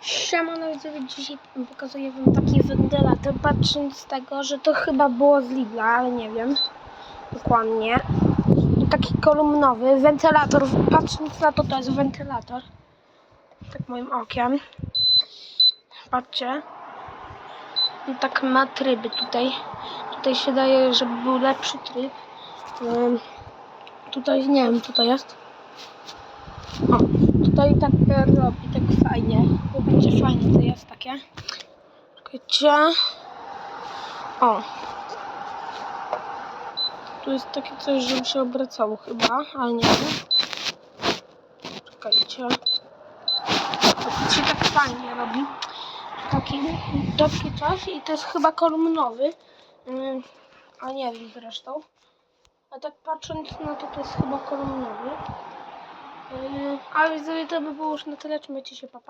Siemano widzowie, dzisiaj pokazuję wam taki wentylator, patrząc z tego, że to chyba było z Lidla, ale nie wiem dokładnie. Taki kolumnowy wentylator, patrząc na to, to jest wentylator. Tak moim okiem. Patrzcie. I tak ma tryby tutaj. Tutaj się daje, żeby był lepszy tryb. Ym, Tutaj nie wiem co to jest. O, tutaj tak robi, tak fajnie. Będzie fajne, to jest takie. Czekajcie. O. Tu jest takie coś, żeby się obracało chyba, ale nie wiem. Czekajcie. To się tak fajnie robi. Taki, taki coś i to jest chyba kolumnowy. Ym, a nie wiem zresztą. A tak patrząc na to, to jest chyba kolumnowy. Yy, ale widzowie, to by było już na tyle. Trzymajcie się, papa.